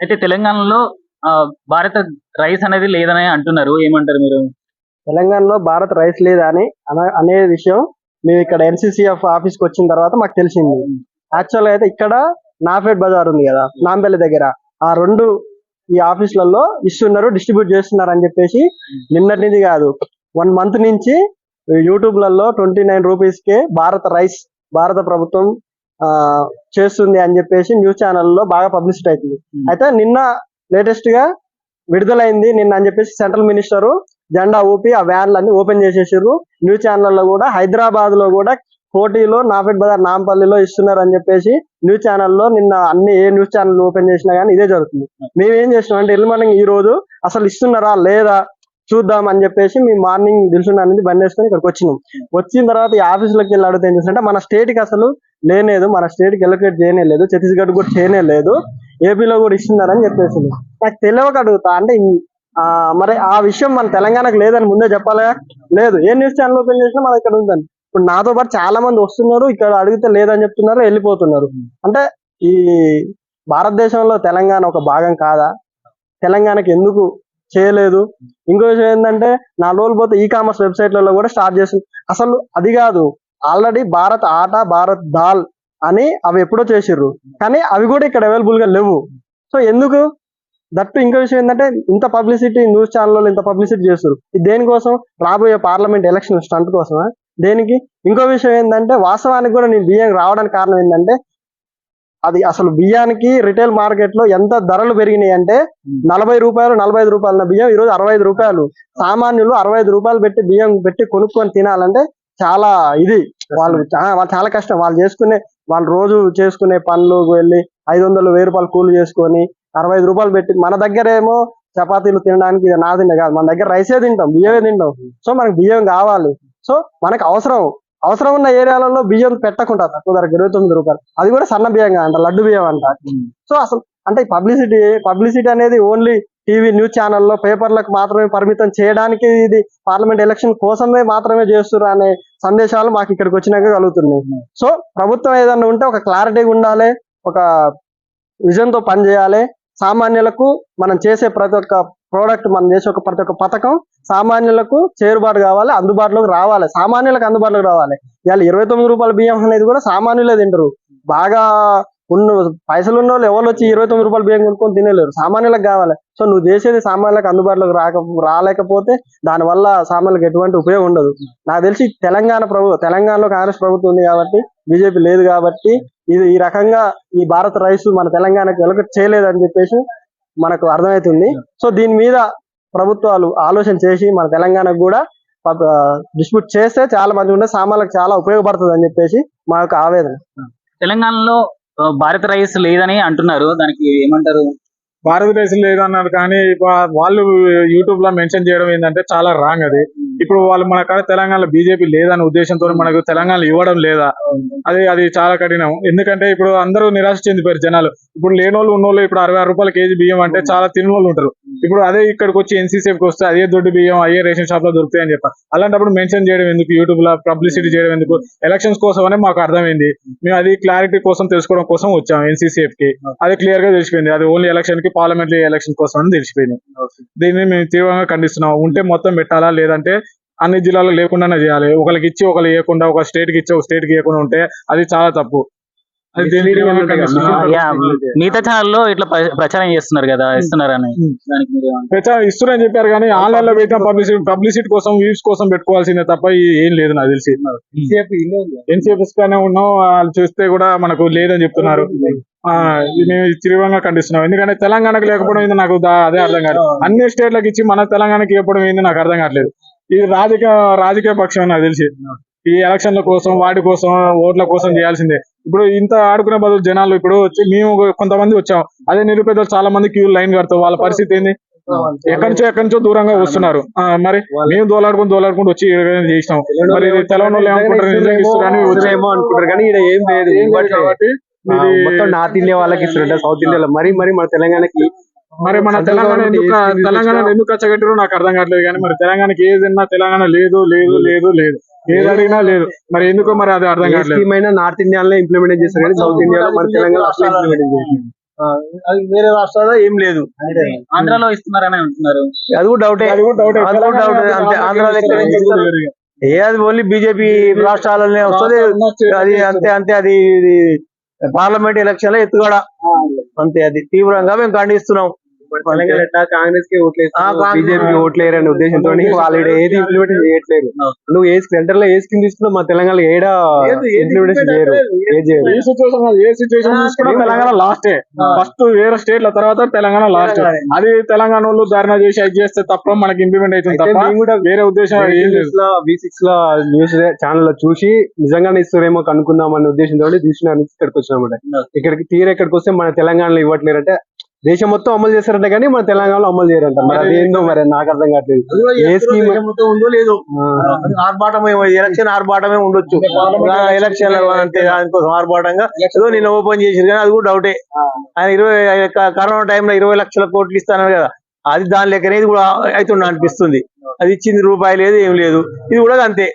అయితే తెలంగాణలో భారత రైస్ అనేది లేదని అంటున్నారు. ఏమంటారు మీరు? తెలంగాణలో భారత్ రైస్ లేదా అని అన- అనే విషయం మేము ఇక్కడ ఎన్సీసీఎఫ్ ఆఫీస్కి వచ్చిన తర్వాత మాకు తెలిసింది. యాక్చువల్ అయితే ఇక్కడ నాఫెడ్ బజార్ ఉంది కదా నాంపల్లి దగ్గర. ఆ రెండు ఈ ఆఫీసులలో ఇస్తున్నారు డిస్ట్రిబ్యూట్ చేస్తున్నారు అని చెప్పేసి నిన్నటి నుంచి కాదు వన్ మంత్ నుంచి యూట్యూబ్లలో ట్వంటీ నైన్ రూపీస్ కే భారత రైస్ భారత ప్రభుత్వం చేస్తుంది అని చెప్పేసి న్యూస్ ఛానల్లో బాగా పబ్లిసిటీ అవుతుంది. అయితే నిన్న లేటెస్ట్గా విడుదలైంది నిన్న అని చెప్పేసి సెంట్రల్ మినిస్టర్ జెండా ఊపి ఆ వ్యాన్లన్నీ ఓపెన్ చేసేసారు న్యూస్ ఛానల్లో కూడా హైదరాబాద్లో కూడా కోటిలో నాఫెడ్ బజార్ నాంపల్లిలో ఇస్తున్నారు అని చెప్పేసి న్యూస్ ఛానల్లో నిన్న అన్ని ఏ న్యూస్ ఛానల్ ఓపెన్ చేసినా కానీ ఇదే జరుగుతుంది. మేము. ఏం చేసినాం అంటే ఎర్లీ మార్నింగ్ ఈ రోజు అసలు ఇస్తున్నారా లేదా చూద్దాం అని చెప్పేసి మేము మార్నింగ్ దిల్సున్నా నుంచి బండి వేసుకొని ఇక్కడికి వచ్చినాం. వచ్చిన తర్వాత ఈ ఆఫీసులోకి వెళ్ళి అడిగితే ఏం చేస్తుంటే మన స్టేట్కి అసలు లేనేదు మన స్టేట్కి ఎలకేట్ చేయనే లేదు ఛత్తీస్గఢ్ కూడా చేయనే లేదు ఏపీలో కూడా ఇస్తున్నారని చెప్పేసి నాకు తెలియక అడుగుతా అంటే మరి ఆ విషయం మన తెలంగాణకు లేదని ముందే చెప్పాలి? లేదు. ఏ న్యూస్ ఛానల్ ఓపెన్ చేసినా మన ఇక్కడ ఉందని. ఇప్పుడు నాతో పాటు చాలా మంది వస్తున్నారు ఇక్కడ అడిగితే లేదని చెప్తున్నారు వెళ్ళిపోతున్నారు. అంటే ఈ భారతదేశంలో తెలంగాణ ఒక భాగం కాదా? తెలంగాణకి ఎందుకు చేయలేదు? ఇంకో విషయం ఏంటంటే నా రోజులు పోతే ఈ కామర్స్ వెబ్సైట్లలో కూడా స్టార్ట్ చేసింది అసలు అది కాదు. ఆల్రెడీ భారత్ ఆట భారత్ దాల్ అని అవి ఎప్పుడో చేసిర్రు. కానీ అవి కూడా ఇక్కడ అవైలబుల్గా లేవు. సో ఎందుకు? దట్టు ఇంకో విషయం ఏంటంటే ఇంత పబ్లిసిటీ న్యూస్ ఛానల్లో ఇంత పబ్లిసిటీ చేస్తారు ఇది దేనికోసం? రాబోయే పార్లమెంట్ ఎలక్షన్ స్టంట్ కోసమా? దేనికి? ఇంకో విషయం ఏంటంటే వాస్తవానికి కూడా నేను బియ్యం రావడానికి కారణం ఏంటంటే అది అసలు బియ్యానికి రిటైల్ మార్కెట్లో ఎంత ధరలు పెరిగినాయి అంటే నలభై రూపాయలు నలభై ఐదు రూపాయల బియ్యం ఈ రోజు అరవై ఐదు రూపాయలు. సామాన్యులు అరవై ఐదు రూపాయలు పెట్టి బియ్యం పెట్టి కొనుక్కొని తినాలంటే చాలా ఇది. వాళ్ళు వాళ్ళు చాలా కష్టం. వాళ్ళు చేసుకునే వాళ్ళు రోజు చేసుకునే పనులు వెళ్ళి ఐదు వందలు వెయ్యి రూపాయలు కూలి చేసుకొని అరవై ఐదు రూపాయలు పెట్టి మన దగ్గర ఏమో చపాతీలు తినడానికి నా తిండే కాదు. మన దగ్గర రైసే తింటాం బియ్యమే తింటాం. సో మనకు బియ్యం కావాలి. సో మనకు అవసరం. అవసరం ఉన్న ఏరియాలలో బియ్యం పెట్టకుండా తక్కువ ధరకు ఇరవై తొమ్మిది రూపాయలు. అది కూడా సన్న బియ్యం అంట లడ్డు బియ్యం అంట. సో అసలు అంటే పబ్లిసిటీ పబ్లిసిటీ అనేది ఓన్లీ టీవీ న్యూస్ ఛానల్లో పేపర్లకు మాత్రమే పరిమితం చేయడానికి ఇది పార్లమెంట్ ఎలక్షన్ కోసమే మాత్రమే చేస్తున్నారు అనే సందేశాలు మాకు ఇక్కడికి వచ్చినాక కలుగుతున్నాయి. సో ప్రభుత్వం ఏదన్నా ఉంటే ఒక క్లారిటీ ఉండాలి ఒక విజన్తో పనిచేయాలి. సామాన్యులకు మనం చేసే ప్రతి ఒక్క ప్రోడక్ట్ మనం చేసే ఒక ప్రతి ఒక్క పథకం సామాన్యులకు చేరుబాటు కావాలి అందుబాటులోకి రావాలి. సామాన్యులకు అందుబాటులోకి రావాలి. ఇవాళ ఇరవై తొమ్మిది రూపాయల బియ్యం అనేది కూడా సామాన్యులే తింటారు. బాగా ఉన్న పైసలు ఉన్న వాళ్ళు ఎవరు వచ్చి ఇరవై తొమ్మిది రూపాయల బియ్యం కొనుక్కొని తినలేరు. సామాన్యులకు కావాలి. సో నువ్వు చేసేది సామాన్యులకు అందుబాటులోకి రాక రాలేకపోతే దానివల్ల సామాన్యులకు ఎటువంటి ఉపయోగం ఉండదు. నాకు తెలిసి తెలంగాణ ప్రభుత్వం తెలంగాణలో కాంగ్రెస్ ప్రభుత్వం ఉంది కాబట్టి బీజేపీ లేదు కాబట్టి ఇది ఈ రకంగా ఈ భారత రైస్ మన తెలంగాణకు ఎలకట్ చేయలేదని చెప్పేసి మనకు అర్థమవుతుంది సో దీని మీద ప్రభుత్వాలు ఆలోచన చేసి మన తెలంగాణకు కూడా డిస్ట్రిబ్యూట్ చేస్తే చాలా మంది ఉంటే సామాన్లకు చాలా ఉపయోగపడుతుంది అని చెప్పేసి మా యొక్క ఆవేదన. తెలంగాణలో భారత రైస్ లేదని అంటున్నారు. దానికి ఏమంటారు? భారతదేశం లేదు అన్నారు కానీ వాళ్ళు యూట్యూబ్లో మెన్షన్ చేయడం ఏంటంటే చాలా రాంగ్ అది. ఇప్పుడు వాళ్ళు మన కాడ తెలంగాణలో బీజేపీ లేదనే ఉద్దేశంతో మనకు తెలంగాణలో ఇవ్వడం లేదా? అది అది చాలా కఠినం ఎందుకంటే ఇప్పుడు అందరూ నిరాశ చెందిపోయారు జనాలు. ఇప్పుడు లేనోళ్ళు ఉన్నోళ్ళు ఇప్పుడు అరవై రూపాయల కేజీ బియ్యం అంటే చాలా తినోళ్ళు ఉంటారు. ఇప్పుడు అదే ఇక్కడికి వచ్చి ఎన్సీసీఎఫ్ వస్తే అదే దొడ్డు బియ్యం అయ్యే రేషన్ షాప్లో దొరుకుతాయి అని చెప్పారు. అలాంటప్పుడు మెన్షన్ చేయడం ఎందుకు? యూట్యూబ్లో పబ్లిసిటీ చేయడం ఎందుకు? ఎలక్షన్స్ కోసం అనే మాకు అర్థమైంది. మేము అది క్లారిటీ కోసం తెలుసుకోవడం కోసం వచ్చాం ఎన్సీసీఎఫ్కి. అది క్లియర్గా తెలిసిపోయింది. అది ఓన్లీ ఎలక్షన్కి పార్లమెంటరీ ఎలక్షన్ కోసం అని తెలిసిపోయింది. దీన్ని మేము తీవ్రంగా ఖండిస్తున్నాం. ఉంటే మొత్తం పెట్టాలా? లేదంటే అన్ని జిల్లాలో లేకుండానే చేయాలి. ఒకరికి ఇచ్చి ఒకరు ఇవ్వకుండా ఒక స్టేట్కి ఇచ్చి ఒక స్టేట్కి ఇవ్వకుండా ఉంటే అది చాలా తప్పు. మిగతా ఛానల్లో ఇట్లా ప్ర- ప్రచారం చేస్తున్నారు కదా ఇస్తున్నారని? ప్రచారం ఇస్తున్నారని చెప్పారు కానీ ఆన్లైన్లో పెట్టిన పబ్లిసిటీ పబ్లిసిటీ కోసం వ్యూస్ కోసం పెట్టుకోవాల్సిందే తప్ప ఏం లేదు నాకు తెలిసి. ఎన్సీఎఫ్ఎస్ పైన ఉన్నాం వాళ్ళు చూస్తే కూడా మనకు లేదని చెప్తున్నారు. ఆ, ఇది మేము తీవ్రంగా ఖండిస్తున్నాం. ఎందుకంటే తెలంగాణకు లేకపోవడం ఏంది నాకు దా- అదే అర్థం కాదు. అన్ని స్టేట్లకు ఇచ్చి మన తెలంగాణకి ఇవ్వడం ఏంది నాకు అర్థం కావట్లేదు. ఇది రాజకీయ రాజకీయ పక్షం నాకు తెలిసి. ఈ ఎలక్షన్ల కోసం వాటి కోసం ఓట్ల కోసం చేయాల్సిందే. ఇప్పుడు ఇంత ఆడుకునే బదులు జనాలు ఇప్పుడు వచ్చి మేము కొంతమంది వచ్చాం. అదే నిరుపేదలు చాలా మంది క్యూ లైన్ కడతారు వాళ్ళ పరిస్థితి ఏంది? ఎక్కడి నుంచో ఎక్కడి నుంచో దూరంగా వస్తున్నారు. మరి మేము దోలాడుకుని దోలాడుకుంటూ వచ్చి చేసినాం. మరి తెలంగాణ అనుకుంటారు కానీ ఇక్కడ ఏం లేదు. కాబట్టి మొత్తం నార్త్ ఇండియా వాళ్ళకి ఇస్తున్నారు సౌత్ ఇండియాలో. మరి మరి మన తెలంగాణకి మరి మన తెలంగాణ ఎందుకు తెలంగాణ ఎందుకు కచ్చగట్టారో నాకు అర్థం కావట్లేదు కానీ మరి తెలంగాణకి ఏదైనా తెలంగాణ లేదు లేదు లేదు. లేదు ఏది అడిగినా లేదు. మరి ఎందుకో మరి అది అర్థం కావట్లేదు. స్కీమ్ అయినా నార్త్ ఇండియాలో ఇంప్లిమెంట్ చేస్తారు కానీ సౌత్ ఇండియాలో మన తెలంగాణ అసలు ఇంప్లిమెంట్ అది. వేరే రాష్ట్రాల్లో ఏం లేదు. ఆంధ్రాలో ఇస్తున్నారని అంటున్నారు. అది కూడా డౌటే అది కూడా డౌటే. అది కూడా డౌటే. అంతే ఆంధ్రాలో ఎక్కడ నుంచి ఇస్తారు? ఏ అది ఓన్లీ బీజేపీ రాష్ట్రాలనే వస్తుంది. అది అంతే అంతే అది పార్లమెంట్ ఎలక్షన్లో ఎత్తుగడ అంతే అది తీవ్రంగా మేము ఖండిస్తున్నాం. కాంగ్రెస్కి ఆ, కాంగ్రెస్- బీజేపీ ఓట్లేరు అనే ఉద్దేశంతో వాళ్ళు ఏది ఇంప్లిమెంట్ చేయట్లేదు. నువ్వు ఏ సెంటర్లో ఏ స్కీమ్ తీసుకున్నా మా తెలంగాణలో ఏడ ఇంప్లిమెంటేషన్ చేయరు. ఏ సిచ్యువేషన్ తీసుకున్నా తెలంగాణ లాస్టే. ఫస్ట్ వేరే స్టేట్ ల తర్వాత తెలంగాణ లాస్ట్. అది తెలంగాణ వాళ్ళు ధర్నా చేసి అది చేస్తే తప్ప మనకి ఇంప్లిమెంట్ అవుతుంది తప్ప కూడా వేరే ఉద్దేశం బి సిక్స్లో న్యూస్ ఛానల్లో చూసి నిజంగానే ఇస్తారేమో కనుక్కుందాం అనే ఉద్దేశంతో చూసిన ఇక్కడికి వచ్చినామంటే ఇక్కడికి తీర ఇక్కడికి వస్తే మన తెలంగాణలో ఇవ్వట్లేరంటే దేశం మొత్తం అమలు చేస్తారంట కానీ మన తెలంగాణలో అమలు చేయరంట. మరి అది ఏందో మరి నాకు అర్థం కావట్లేదు. ఏ స్కీమ్ ఉందో లేదో. ఆర్భాటమే ఎలక్షన్ ఆర్భాటమే ఉండొచ్చు. ఎలక్షన్ అంతే దానికోసం ఆర్భాటంగా. ఏదో నిన్న ఓపెన్ చేసారు కానీ అది కూడా డౌటే. ఆయన ఇరవై కరోనా టైంలో ఇరవై లక్షల కోట్లు ఇస్తానన్నారు కదా. అది దాని లెక్కనే ఇది కూడా అవుతుండ అనిపిస్తుంది. అది ఇచ్చింది రూపాయి లేదు ఏం లేదు. ఇది కూడా అంతే.